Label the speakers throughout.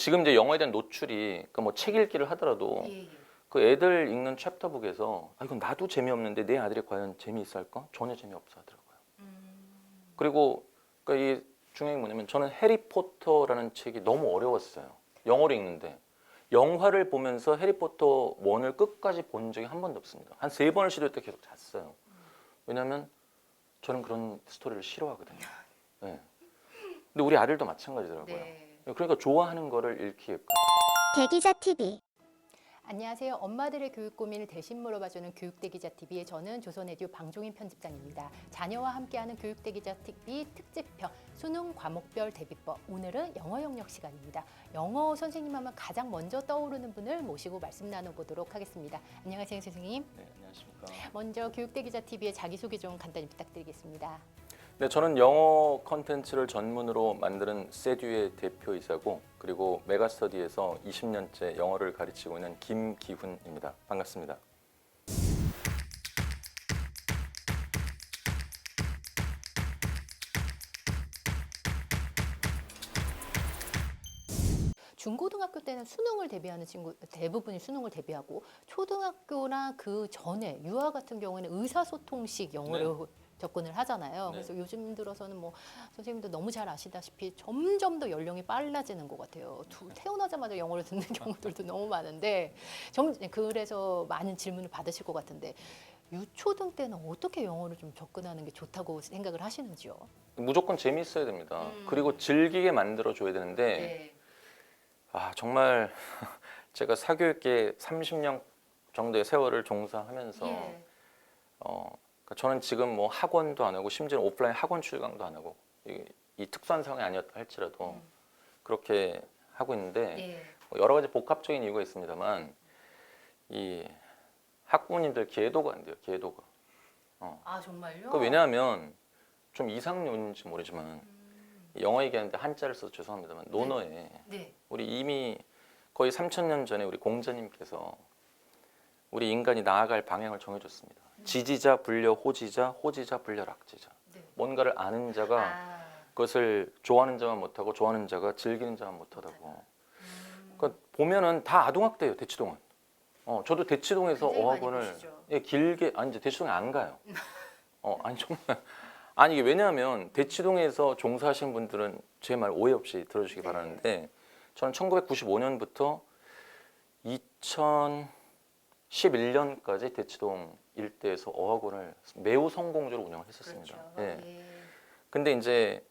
Speaker 1: 지금 이제 영어에 대한 노출이 그러니까 뭐책 읽기를 하더라도
Speaker 2: 예, 예.
Speaker 1: 그 애들 읽는 챕터북에서 아 이건 나도 재미없는데 내 아들이 과연 재미있어 할까? 전혀 재미없어 하더라고요.
Speaker 2: 음,
Speaker 1: 그리고 그러니까 이 중요한 게 뭐냐면 저는 해리포터라는 책이 너무 어려웠어요. 영어로 읽는데 영화를 보면서 해리포터 원을 끝까지 본 적이 한 번도 없습니다. 한 세 번을 시도했다 계속 잤어요. 왜냐하면 저는 그런 스토리를 싫어하거든요. 네. 근데 우리 아들도 마찬가지더라고요.
Speaker 2: 네.
Speaker 1: 그러니까 좋아하는 거를 읽히게끔.
Speaker 3: 대기자 TV
Speaker 2: 안녕하세요. 엄마들의 교육 고민을 대신 물어봐주는 교육대기자 TV의 저는 조선에듀 방종인 편집장입니다. 자녀와 함께하는 교육대기자 TV 특집편 수능 과목별 대비법. 오늘은 영어 영역 시간입니다. 영어 선생님 하면 가장 먼저 떠오르는 분을 모시고 말씀 나눠보도록 하겠습니다. 안녕하세요, 선생님.
Speaker 1: 네, 안녕하십니까.
Speaker 2: 먼저 교육대기자 TV의 자기소개 좀 간단히 부탁드리겠습니다.
Speaker 1: 네, 저는 영어 컨텐츠를 전문으로 만드는 세듀의 대표이사고 그리고 메가스터디에서 20년째 영어를 가르치고 있는 김기훈입니다. 반갑습니다.
Speaker 2: 중고등학교 때는 수능을 대비하는 친구 대부분이 수능을 대비하고 초등학교나 그 전에 유아 같은 경우에는 의사소통식 영어로 접근을 하잖아요.
Speaker 1: 네.
Speaker 2: 그래서 요즘 들어서는 뭐 선생님도 너무 잘 아시다시피 점점 더 연령이 빨라지는 것 같아요. 두, 태어나자마자 영어를 듣는 경우들도 너무 많은데 점, 그래서 많은 질문을 받으실 것 같은데 유초등 때는 어떻게 영어를 좀 접근하는 게 좋다고 생각을 하시는지요?
Speaker 1: 무조건 재미있어야 됩니다.
Speaker 2: 음.
Speaker 1: 그리고 즐기게 만들어 줘야 되는데
Speaker 2: 네.
Speaker 1: 아, 정말 제가 사교육계 30년 정도의 세월을 종사하면서
Speaker 2: 예.
Speaker 1: 어, 그러니까 저는 지금 뭐 학원도 안 하고 심지어 오프라인 학원 출강도 안 하고 이, 이 특수한 상황이 아니었다 할지라도
Speaker 2: 음.
Speaker 1: 그렇게 하고 있는데
Speaker 2: 예.
Speaker 1: 뭐 여러 가지 복합적인 이유가 있습니다만 이 학부모님들 계도가 안 돼요. 계도가. 어.
Speaker 2: 아 정말요?
Speaker 1: 그 왜냐하면 좀 이상론인지 모르지만
Speaker 2: 음.
Speaker 1: 영어 얘기하는데 한자를 써서 죄송합니다만 논어에
Speaker 2: 네.
Speaker 1: 우리 이미 거의 3천 년 전에 우리 공자님께서 우리 인간이 나아갈 방향을 정해줬습니다. 지지자 불려 호지자, 호지자 불려 락지자.
Speaker 2: 네.
Speaker 1: 뭔가를 아는 자가
Speaker 2: 아.
Speaker 1: 그것을 좋아하는 자만 못하고 좋아하는 자가 즐기는 자만 못하다고.
Speaker 2: 음.
Speaker 1: 그러니까 보면은 다 아동학대예요 대치동은. 어, 저도 대치동에서 어학원을. 예, 길게 아니 이제 대치동에 안 가요. 어, 아니 정말 아니 이게 왜냐하면 대치동에서 종사하신 분들은 제 말 오해 없이 들어주시기
Speaker 2: 네.
Speaker 1: 바라는데 저는 1995년부터 2011년까지 대치동 일대에서 어학원을 매우 성공적으로 운영을 했었습니다.
Speaker 2: 그렇죠.
Speaker 1: 예.
Speaker 2: 예.
Speaker 1: 근데 이제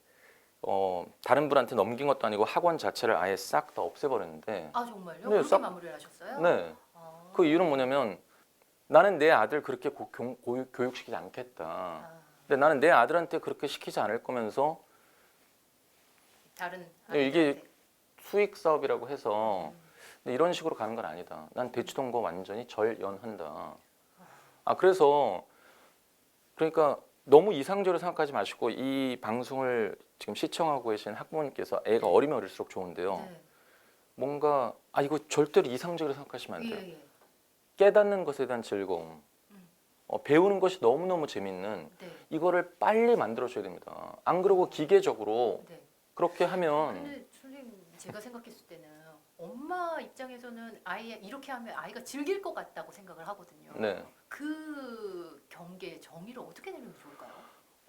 Speaker 1: 어, 다른 분한테 넘긴 것도 아니고 학원 자체를 아예 싹 다 없애버렸는데
Speaker 2: 아 정말요?
Speaker 1: 네,
Speaker 2: 그렇게
Speaker 1: 싹-
Speaker 2: 마무리를 하셨어요?
Speaker 1: 네.
Speaker 2: 아.
Speaker 1: 그 이유는 뭐냐면 나는 내 아들 그렇게 고, 교, 육 교육시키지 않겠다.
Speaker 2: 아,
Speaker 1: 근데 나는 내 아들한테 그렇게 시키지 않을 거면서
Speaker 2: 다른
Speaker 1: 네, 이게
Speaker 2: 아이들한테.
Speaker 1: 수익 사업이라고 해서
Speaker 2: 음.
Speaker 1: 근데 이런 식으로 가는 건 아니다. 난 대치동과 완전히 절연한다. 아 그래서 그러니까 너무 이상적으로 생각하지 마시고 이 방송을 지금 시청하고 계신 학부모님께서 애가 어리면 어릴수록 좋은데요.
Speaker 2: 네.
Speaker 1: 뭔가 아 이거 절대로 이상적으로 생각하시면 안 돼요.
Speaker 2: 예, 예.
Speaker 1: 깨닫는 것에 대한 즐거움,
Speaker 2: 음.
Speaker 1: 어, 배우는 것이 너무 너무 재밌는
Speaker 2: 네.
Speaker 1: 이거를 빨리 만들어 줘야 됩니다. 안 그러고 기계적으로
Speaker 2: 네.
Speaker 1: 그렇게 하면
Speaker 2: 근데 선생님 제가 생각했을 때는 엄마 입장에서는 아이 이렇게 하면 아이가 즐길 것 같다고 생각을 하거든요.
Speaker 1: 네.
Speaker 2: 그 경계 정의를 어떻게 내리면 좋을까요?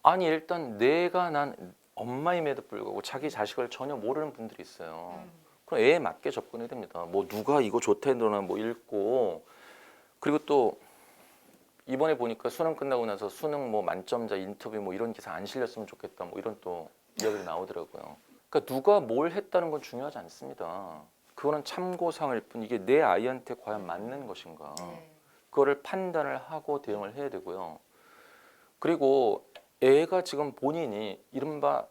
Speaker 1: 아니 일단 내가 난 엄마임에도 불구하고 자기 자식을 전혀 모르는 분들이 있어요.
Speaker 2: 음.
Speaker 1: 그럼 애에 맞게 접근해야 됩니다. 뭐 누가 이거 좋다 했더나 뭐 읽고 그리고 또 이번에 보니까 수능 끝나고 나서 수능 뭐 만점자 인터뷰 뭐 이런 기사 안 실렸으면 좋겠다 뭐 이런 또 이야기가 나오더라고요. 그러니까 누가 뭘 했다는 건 중요하지 않습니다. 그거는 참고사항일 뿐 이게 내 아이한테 과연 맞는 것인가
Speaker 2: 네.
Speaker 1: 그거를 판단을 하고 대응을 해야 되고요. 그리고 애가 지금 본인이 이른바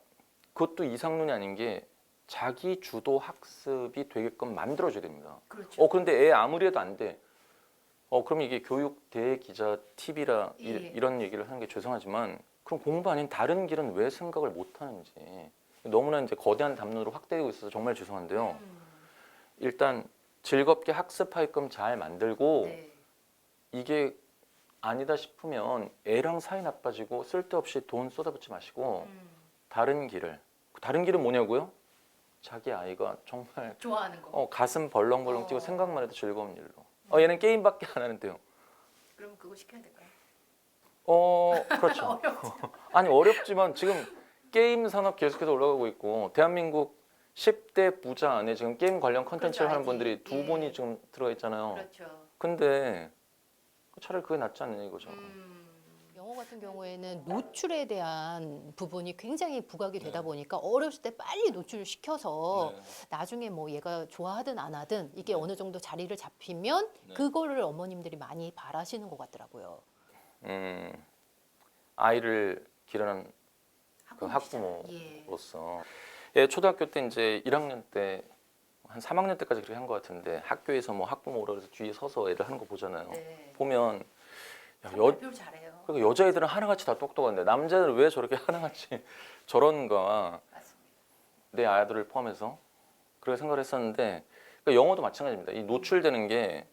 Speaker 1: 그것도 이상론이 아닌 게 자기 주도 학습이 되게끔 만들어줘야 됩니다.
Speaker 2: 그렇죠.
Speaker 1: 어 그런데 애 아무리 해도 안 돼. 어 그럼 이게 교육 대기자 팁이라 이-
Speaker 2: 예.
Speaker 1: 이 런 얘기를 하는 게 죄송하지만 그럼 공부 아닌 다른 길은 왜 생각을 못 하는지 너무나 이제 거대한 담론으로 확대되고 있어서 정말 죄송한데요.
Speaker 2: 음.
Speaker 1: 일단 즐겁게 학습하게끔 잘 만들고
Speaker 2: 네.
Speaker 1: 이게 아니다 싶으면 애랑 사이 나빠지고 쓸데없이 돈 쏟아붓지 마시고
Speaker 2: 음.
Speaker 1: 다른 길을 다른 길은 뭐냐고요? 자기 아이가 정말
Speaker 2: 좋아하는 거.
Speaker 1: 어, 가슴 벌렁벌렁
Speaker 2: 어.
Speaker 1: 뛰고 생각만 해도 즐거운 일로. 어, 얘는 게임밖에 안 하는데요.
Speaker 2: 그럼 그거 시켜야 될까요?
Speaker 1: 어, 그렇죠. 아니 어렵지만 지금 게임 산업 계속해서 올라가고 있고 대한민국 10대 부자 안에 지금 게임 관련 컨텐츠를
Speaker 2: 그렇죠,
Speaker 1: 하는. 분들이 두
Speaker 2: 예.
Speaker 1: 분이 지금 들어가 있잖아요.
Speaker 2: 그렇죠.
Speaker 1: 근데 차라리 그게 낫지 않느냐 이거죠.
Speaker 2: 음, 영어 같은 경우에는 노출에 대한 부분이 굉장히 부각이 되다
Speaker 1: 네.
Speaker 2: 보니까 어렸을 때 빨리 노출시켜서
Speaker 1: 네.
Speaker 2: 나중에 뭐 얘가 좋아하든 안 하든 이게
Speaker 1: 네.
Speaker 2: 어느 정도 자리를 잡히면
Speaker 1: 네.
Speaker 2: 그거를 어머님들이 많이 바라시는 것 같더라고요.
Speaker 1: 음, 아이를 기르는 그. 학부모로서
Speaker 2: 예.
Speaker 1: 예, 초등학교 때 이제 1학년 때 한 3학년 때까지 그렇게 한 것 같은데 학교에서 뭐 학부모 오라 그래서 뒤에 서서 애들 하는 거 보잖아요.
Speaker 2: 네.
Speaker 1: 보면 야,
Speaker 2: 여... 발표를 잘해요.
Speaker 1: 그러니까 여자애들은 하나같이 다 똑똑한데 남자들은 왜 저렇게 하나같이 저런가
Speaker 2: 맞습니다.
Speaker 1: 내 아들을 포함해서 그렇게 생각을 했었는데 그러니까 영어도 마찬가지입니다. 이 노출되는 게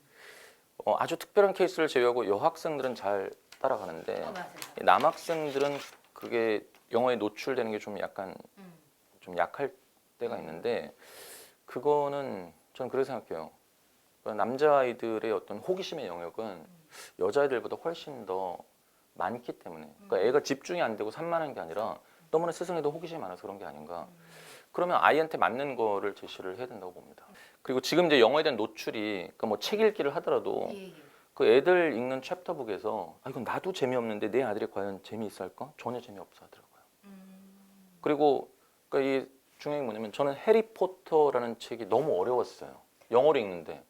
Speaker 1: 어, 아주 특별한 케이스를 제외하고 여학생들은 잘 따라가는데
Speaker 2: 어, 맞아요.
Speaker 1: 남학생들은 그게 영어에 노출되는 게 좀 약간
Speaker 2: 음.
Speaker 1: 좀 약할 때가 있는데 그거는 저는 그렇게 생각해요. 그러니까 남자아이들의 어떤 호기심의 영역은 여자아이들보다 훨씬 더 많기 때문에 그러니까 애가 집중이 안 되고 산만한 게 아니라 너무나 세상에도 호기심이 많아서 그런 게 아닌가 그러면 아이한테 맞는 거를 제시를 해야 된다고 봅니다. 그리고 지금 이제 영어에 대한 노출이 그러니까 뭐 책 읽기를 하더라도
Speaker 2: 예, 예.
Speaker 1: 그 애들 읽는 챕터북에서 아 이건 나도 재미없는데 내 아들이 과연 재미있을까? 전혀 재미없어 하더라고요.
Speaker 2: 음.
Speaker 1: 그리고 그러니까 이 중요한 게 뭐냐면 저는 해리포터라는 책이 너무 어려웠어요. 영어로 읽는데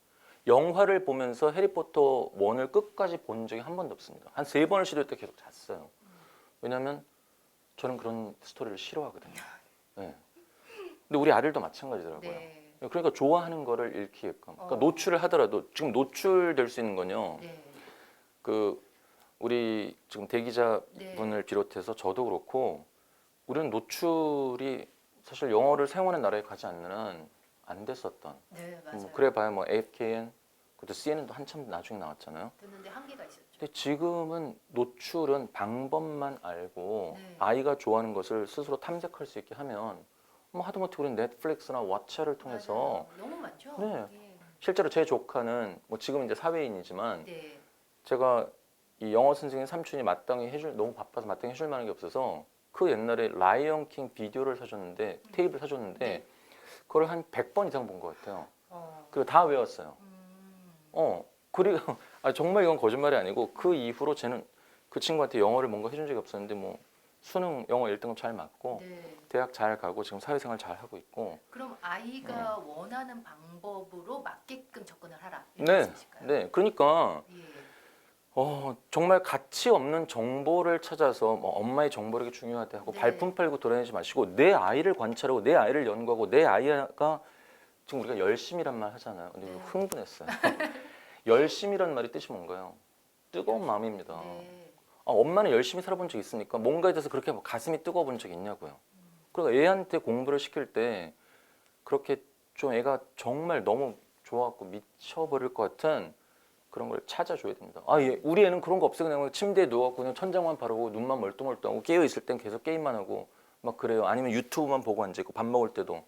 Speaker 1: 영화를 보면서 해리포터 원을 끝까지 본 적이 한 번도 없습니다. 한 세 번을 시도했다 계속 잤어요. 왜냐하면 저는 그런 스토리를 싫어하거든요. 네. 근데 우리 아들도 마찬가지더라고요.
Speaker 2: 네.
Speaker 1: 그러니까 좋아하는 거를 읽히게끔. 그러니까
Speaker 2: 어.
Speaker 1: 노출을 하더라도 지금 노출될 수 있는 건요.
Speaker 2: 네.
Speaker 1: 그 우리 지금 대기자
Speaker 2: 네.
Speaker 1: 분을 비롯해서 저도 그렇고 우리는 노출이 사실 영어를 사용하는 나라에 가지 않는 한안 됐었던
Speaker 2: 네, 맞아요.
Speaker 1: 뭐 그래봐야 뭐 AFKN 그것도 CNN도 한참 나중에 나왔잖아요.
Speaker 2: 듣는데 한계가 있었죠.
Speaker 1: 근데 지금은 노출은 방법만 알고
Speaker 2: 네.
Speaker 1: 아이가 좋아하는 것을 스스로 탐색할 수 있게 하면 뭐 하다못해 우리는 넷플릭스나 왓챠를 통해서
Speaker 2: 맞아요. 너무 많죠.
Speaker 1: 네.
Speaker 2: 예.
Speaker 1: 실제로 제 조카는 뭐 지금 이제 사회인이지만
Speaker 2: 네.
Speaker 1: 제가 이 영어 선생님 삼촌이 마땅히 해줄 너무 바빠서 마땅히 해줄 만한 게 없어서 그 옛날에 라이언 킹 비디오를 사줬는데 테이프를 사줬는데
Speaker 2: 네.
Speaker 1: 그걸 한 100번 이상 본 것 같아요.
Speaker 2: 어.
Speaker 1: 그리고 다 외웠어요.
Speaker 2: 음.
Speaker 1: 어 그리고 아, 정말 이건 거짓말이 아니고 그 이후로 쟤는 그 친구한테 영어를 뭔가 해준 적이 없었는데 뭐 수능 영어 1등급 잘 맞고
Speaker 2: 네.
Speaker 1: 대학 잘 가고 지금 사회생활 잘 하고 있고
Speaker 2: 그럼 아이가 원하는 방법으로 맞게끔 접근을 하라. 이런
Speaker 1: 네,
Speaker 2: 말씀이실까요?
Speaker 1: 네 그러니까
Speaker 2: 예.
Speaker 1: 어, 정말 가치 없는 정보를 찾아서 뭐 엄마의 정보력이 중요하다 하고
Speaker 2: 네.
Speaker 1: 발품 팔고 돌아다니지 마시고 내 아이를 관찰하고 내 아이를 연구하고 내 아이가 지금 우리가 열심이란 말 하잖아요. 근데
Speaker 2: 네.
Speaker 1: 흥분했어요. 열심이란 말이 뜻이 뭔가요? 뜨거운 마음입니다.
Speaker 2: 네.
Speaker 1: 아, 엄마는 열심히 살아본 적 있습니까? 뭔가에 대해서 그렇게 뭐 가슴이 뜨거워 본 적 있냐고요. 그러니까 애한테 공부를 시킬 때 그렇게 좀 애가 정말 너무 좋아갖고 미쳐버릴 것 같은 그런 걸 찾아줘야 됩니다. 아, 얘, 우리 애는 그런 거 없어요. 그냥 침대에 누워갖고 그냥 천장만 바르고 눈만 멀뚱멀뚱하고 깨어 있을 땐 계속 게임만 하고 막 그래요. 아니면 유튜브만 보고 앉아 있고 밥 먹을 때도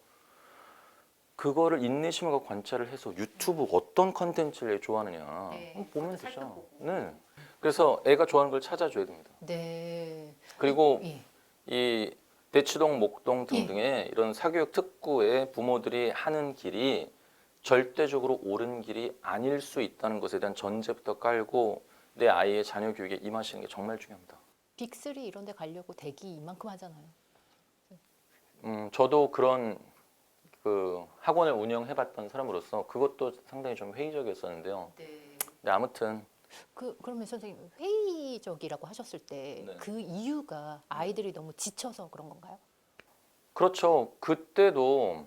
Speaker 1: 그거를 인내심을 갖고 관찰을 해서 유튜브 어떤 컨텐츠를 얘 좋아하느냐
Speaker 2: 네,
Speaker 1: 보면 되죠. 네. 그래서 애가 좋아하는 걸 찾아줘야 됩니다.
Speaker 2: 네.
Speaker 1: 그리고
Speaker 2: 예.
Speaker 1: 이 대치동, 목동
Speaker 2: 예.
Speaker 1: 등등의 이런 사교육 특구에 부모들이 하는 길이 절대적으로 옳은 길이 아닐 수 있다는 것에 대한 전제부터 깔고 내 아이의 자녀 교육에 임하시는 게 정말 중요합니다.
Speaker 2: 빅3 이런 데 가려고 대기 이만큼 하잖아요.
Speaker 1: 음, 저도 그런 그 학원을 운영해 봤던 사람으로서 그것도 상당히 좀 회의적이었었는데요.
Speaker 2: 네.
Speaker 1: 근데 아무튼
Speaker 2: 그 그러면 선생님 회의적이라고 하셨을 때
Speaker 1: 네.
Speaker 2: 그 이유가 아이들이 너무 지쳐서 그런 건가요?
Speaker 1: 그렇죠. 그때도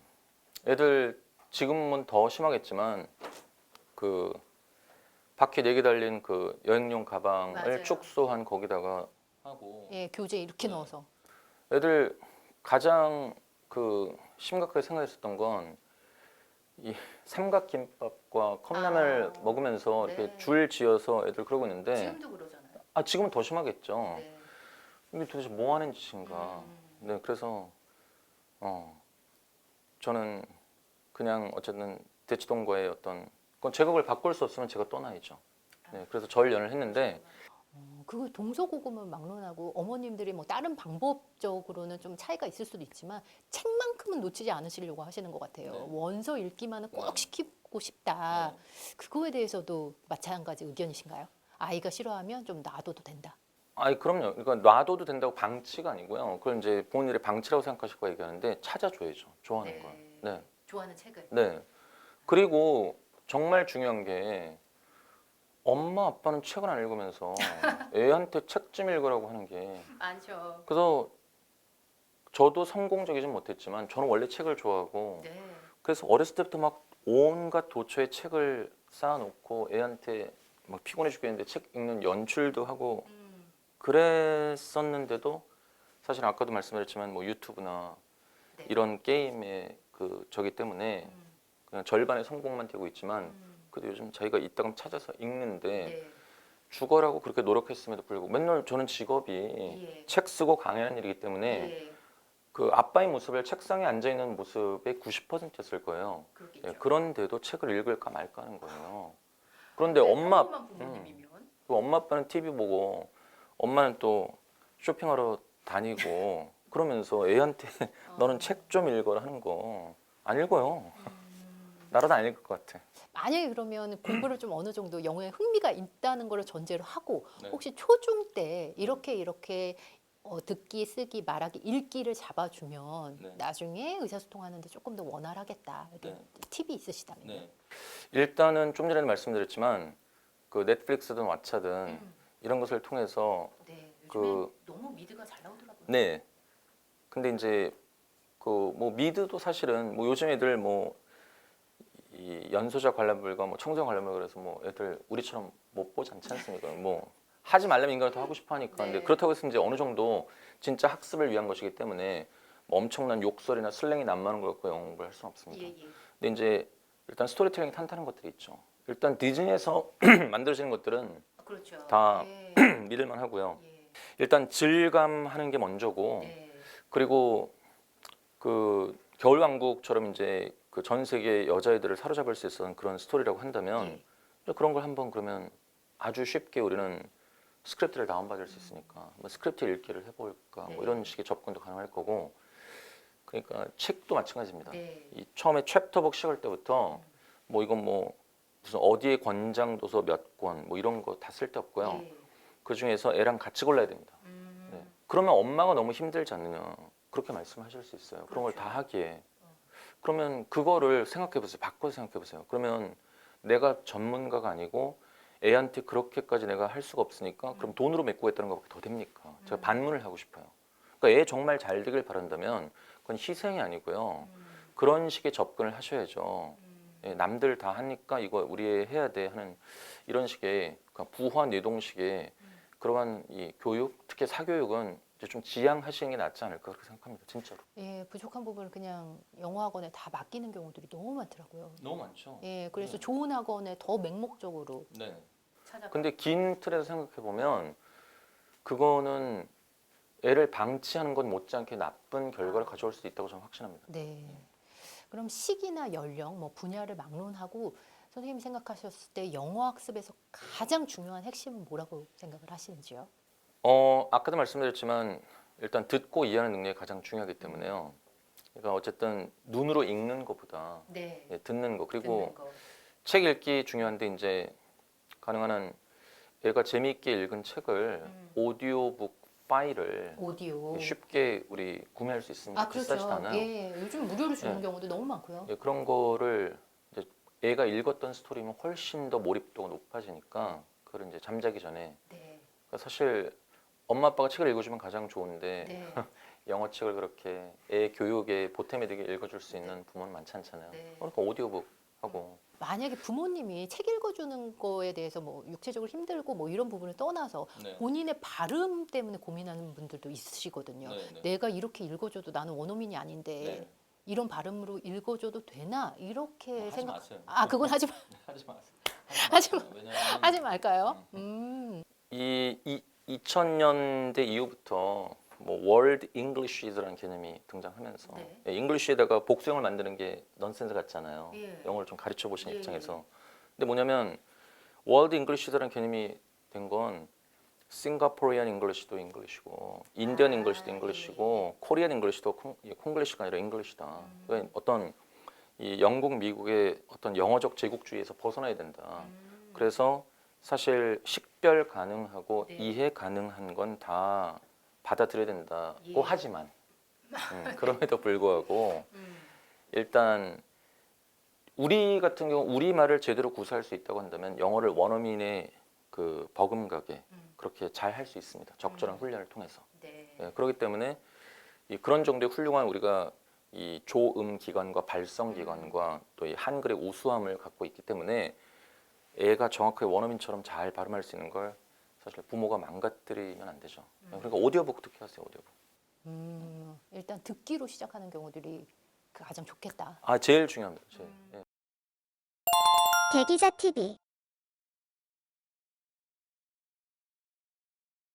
Speaker 1: 애들 지금은 더 심하겠지만 그 바퀴 네 개 달린 그 여행용 가방을
Speaker 2: 맞아요.
Speaker 1: 축소한 거기다가 하고
Speaker 2: 예, 교재 이렇게
Speaker 1: 네.
Speaker 2: 넣어서.
Speaker 1: 애들 가장 그 심각하게 생각했었던 건 이 삼각김밥과 컵라면을
Speaker 2: 아,
Speaker 1: 먹으면서 이렇게
Speaker 2: 네.
Speaker 1: 줄 지어서 애들 그러고 있는데
Speaker 2: 지금도 그러잖아요.
Speaker 1: 아 지금은 더 심하겠죠.
Speaker 2: 네.
Speaker 1: 이게 도대체 뭐 하는 짓인가.
Speaker 2: 음.
Speaker 1: 네, 그래서 어 저는 그냥 어쨌든 대치동과의 어떤 그건 제 곡을 바꿀 수 없으면 제가 떠나야죠. 네, 그래서 절 연을 했는데
Speaker 2: 어, 그 동서고금은 막론하고 어머님들이 뭐 다른 방법적으로는 좀 차이가 있을 수도 있지만 책만큼은 놓치지 않으시려고 하시는 것 같아요.
Speaker 1: 네.
Speaker 2: 원서 읽기만은 꼭
Speaker 1: 네.
Speaker 2: 시키고 싶다.
Speaker 1: 네.
Speaker 2: 그거에 대해서도 마찬가지 의견이신가요? 아이가 싫어하면 좀 놔둬도 된다.
Speaker 1: 아니 그럼요. 그러니까 놔둬도 된다고 방치가 아니고요. 그걸 이제 부모님들의 방치라고 생각하실 거야 얘기하는데 찾아줘야죠. 좋아하는 걸. 네.
Speaker 2: 좋아하는 책을.
Speaker 1: 네. 그리고 정말 중요한 게 엄마 아빠는 책을 안 읽으면서 애한테 책 좀 읽으라고 하는 게
Speaker 2: 많죠.
Speaker 1: 그래서 저도 성공적이진 못했지만 저는 원래 책을 좋아하고
Speaker 2: 네.
Speaker 1: 그래서 어렸을 때부터 막 온갖 도처에 책을 쌓아놓고 애한테 막 피곤해 죽겠는데 책 읽는 연출도 하고
Speaker 2: 음.
Speaker 1: 그랬었는데도 사실 아까도 말씀드렸지만 뭐 유튜브나
Speaker 2: 네.
Speaker 1: 이런 게임의 그 저기 때문에
Speaker 2: 음.
Speaker 1: 그냥 절반의 성공만 되고 있지만 그래도 요즘 자기가 이따금 찾아서 읽는데
Speaker 2: 네.
Speaker 1: 죽어라고 그렇게 노력했음에도 불구하고 맨날 저는 직업이
Speaker 2: 예.
Speaker 1: 책 쓰고 강의하는 일이기 때문에
Speaker 2: 예.
Speaker 1: 그 아빠의 모습을 책상에 앉아 있는 모습의 90%였을 거예요. 예, 그런데도 책을 읽을까 말까 하는 거예요. 그런데 엄마
Speaker 2: 부모님이면
Speaker 1: 그 엄마 아빠는 TV 보고 엄마는 또 쇼핑하러 다니고 그러면서 애한테 너는 책 좀 읽어라 하는 거 안 읽어요. 나라도 안 읽을 것 같아.
Speaker 2: 만약에 그러면 공부를 좀 어느 정도 영어에 흥미가 있다는 걸 전제로 하고
Speaker 1: 네.
Speaker 2: 혹시 초중 때 이렇게 이렇게 어, 듣기, 쓰기, 말하기, 읽기를 잡아주면
Speaker 1: 네.
Speaker 2: 나중에 의사소통하는데 조금 더 원활하겠다. 이렇게
Speaker 1: 네.
Speaker 2: 팁이 있으시다면.
Speaker 1: 네. 일단은 좀 전에 말씀드렸지만 그 넷플릭스든 왓챠든
Speaker 2: 음.
Speaker 1: 이런 것을 통해서
Speaker 2: 네, 요즘에
Speaker 1: 그-
Speaker 2: 너무 미드가 잘 나오더라고요.
Speaker 1: 네. 근데 이제 그 뭐 미드도 사실은 뭐 요즘 애들 뭐 이 연소자 관람물과 뭐 청소년 관람물 그래서 뭐 애들 우리처럼 못 보지 않지 않습니까? 뭐 하지 말라면 인간을 더 하고 싶어 하니까.
Speaker 2: 네.
Speaker 1: 근데 그렇다고 해서 이제 어느 정도 진짜 학습을 위한 것이기 때문에 뭐 엄청난 욕설이나 슬랭이 난무하는 걸 갖고 공부를 할 수는 없습니다.
Speaker 2: 예, 예.
Speaker 1: 근데 이제 일단 스토리텔링이 탄탄한 것들이 있죠. 일단 디즈니에서 만들어지는 것들은
Speaker 2: 그렇죠.
Speaker 1: 다
Speaker 2: 예,
Speaker 1: 믿을만 하고요.
Speaker 2: 예,
Speaker 1: 일단 질감하는 게 먼저고
Speaker 2: 네.
Speaker 1: 그리고 그 겨울왕국처럼 이제 그 전 세계 여자애들을 사로잡을 수 있었던 그런 스토리라고 한다면
Speaker 2: 예.
Speaker 1: 이제 그런 걸 한번 그러면 아주 쉽게 우리는 스크립트를 다운받을 수 있으니까 뭐 스크립트 읽기를 해볼까
Speaker 2: 네.
Speaker 1: 뭐 이런 식의 접근도 가능할 거고 그러니까 책도 마찬가지입니다.
Speaker 2: 네.
Speaker 1: 이 처음에 챕터북 시작할 때부터 뭐 이건 뭐 무슨 어디에 권장 도서 몇 권 뭐 이런 거 다 쓸데없고요.
Speaker 2: 예.
Speaker 1: 그 중에서 애랑 같이 골라야 됩니다.
Speaker 2: 음,
Speaker 1: 네. 그러면 엄마가 너무 힘들지 않느냐 그렇게 말씀하실 수 있어요. 그런 걸
Speaker 2: 그렇죠.
Speaker 1: 다 하기에 그러면 그거를 생각해 보세요. 바꿔서 생각해 보세요. 그러면 내가 전문가가 아니고 애한테 그렇게까지 내가 할 수가 없으니까 그럼 돈으로 메꾸겠다는 것밖에 더 됩니까? 제가
Speaker 2: 음.
Speaker 1: 반문을 하고 싶어요. 그러니까 애 정말 잘 되길 바란다면 그건 희생이 아니고요.
Speaker 2: 음,
Speaker 1: 그런 식의 접근을 하셔야죠.
Speaker 2: 음.
Speaker 1: 예, 남들 다 하니까 이거 우리 해야 돼 하는 이런 식의 그러니까 부화 뇌동식의 그러한 이 교육, 특히 사교육은 이제 좀 지양하시는 게 낫지 않을까 그렇게 생각합니다. 진짜로.
Speaker 2: 예, 부족한 부분을 그냥 영어 학원에 다 맡기는 경우들이 너무 많더라고요.
Speaker 1: 너무 많죠.
Speaker 2: 예, 그래서
Speaker 1: 네.
Speaker 2: 좋은 학원에 더 맹목적으로
Speaker 1: 네.
Speaker 2: 찾아.
Speaker 1: 근데 긴 틀에서 생각해 보면 그거는 애를 방치하는 것 못지않게 나쁜 결과를 가져올 수도 있다고 저는 확신합니다.
Speaker 2: 네. 그럼 시기나 연령, 뭐 분야를 막론하고 선생님이 생각하셨을 때 영어 학습에서 가장 중요한 핵심은 뭐라고 생각을 하시는지요?
Speaker 1: 어, 아까도 말씀드렸지만 일단 듣고 이해하는 능력이 가장 중요하기 때문에요. 그러니까 어쨌든 눈으로 읽는 것보다
Speaker 2: 네.
Speaker 1: 예, 듣는 거 그리고
Speaker 2: 듣는 거.
Speaker 1: 책 읽기 중요한데 이제 가능한 한 애가 재미있게 읽은 책을
Speaker 2: 음.
Speaker 1: 오디오북 파일을
Speaker 2: 오디오.
Speaker 1: 쉽게 우리 구매할 수 있습니다.
Speaker 2: 아,
Speaker 1: 비싸지도
Speaker 2: 그렇죠.
Speaker 1: 않아요.
Speaker 2: 예, 요즘 무료로 주는
Speaker 1: 예.
Speaker 2: 경우도 너무 많고요.
Speaker 1: 예, 그런 거를 애가 읽었던 스토리면 훨씬 더 몰입도가 높아지니까 그걸 이제 잠자기 전에
Speaker 2: 네.
Speaker 1: 그러니까 사실 엄마 아빠가 책을 읽어주면 가장 좋은데
Speaker 2: 네.
Speaker 1: 영어 책을 그렇게 애 교육에 보탬이 되게 읽어줄 수 있는 부모는 많지 않잖아요.
Speaker 2: 네.
Speaker 1: 그러니까 오디오북 하고
Speaker 2: 만약에 부모님이 책 읽어주는 거에 대해서 뭐 육체적으로 힘들고 뭐 이런 부분을 떠나서
Speaker 1: 네.
Speaker 2: 본인의 발음 때문에 고민하는 분들도 있으시거든요. 내가 이렇게 읽어줘도 나는 원어민이 아닌데
Speaker 1: 네.
Speaker 2: 이런 발음으로 읽어줘도 되나 이렇게
Speaker 1: 하지
Speaker 2: 생각.
Speaker 1: 마세요.
Speaker 2: 아 그건 하지 마,
Speaker 1: 하지 마세요.
Speaker 2: 하지 마.
Speaker 1: 왜냐면
Speaker 2: 하지 말까요? 음,
Speaker 1: 이, 이 2000년대 이후부터 뭐 월드 잉글리시즈라는 개념이 등장하면서
Speaker 2: 네.
Speaker 1: 예, 잉글리시에다가 복수형을 만드는 게 넌센스 같잖아요.
Speaker 2: 예.
Speaker 1: 영어를 좀 가르쳐 보시는
Speaker 2: 예,
Speaker 1: 입장에서. 근데 뭐냐면 월드 잉글리시즈라는 개념이 된 건 싱가포리안 잉글리시도 잉글리시고 인디언
Speaker 2: 아,
Speaker 1: 잉글리시도 잉글리시고 코리안 잉글리시도 콩, 예, 콩글리시가 아니라 잉글리시다.
Speaker 2: 음.
Speaker 1: 그러니까 어떤 이 영국 미국의 어떤 영어적 제국주의에서 벗어나야 된다.
Speaker 2: 음.
Speaker 1: 그래서 사실 식별 가능하고
Speaker 2: 네.
Speaker 1: 이해 가능한 건 다 받아들여야 된다고
Speaker 2: 예.
Speaker 1: 하지만 음, 그럼에도 불구하고
Speaker 2: 음.
Speaker 1: 일단 우리 같은 경우 우리 말을 제대로 구사할 수 있다고 한다면 영어를 원어민의 그 버금가게
Speaker 2: 음.
Speaker 1: 그렇게 잘 할 수 있습니다. 적절한
Speaker 2: 음.
Speaker 1: 훈련을 통해서.
Speaker 2: 네.
Speaker 1: 예, 그렇기 때문에 이 그런 정도의 훌륭한 우리가 이 조음 기관과 발성 기관과 또 이 한글의 우수함을 갖고 있기 때문에 애가 정확하게 원어민처럼 잘 발음할 수 있는 걸 사실 부모가 망가뜨리면 안 되죠. 그러니까 오디오북 듣게 하세요. 오디오북.
Speaker 2: 음, 일단 듣기로 시작하는 경우들이 가장 좋겠다.
Speaker 1: 아 제일 중요합니다. 제일.
Speaker 2: 음.
Speaker 1: 예.
Speaker 3: 대기자 TV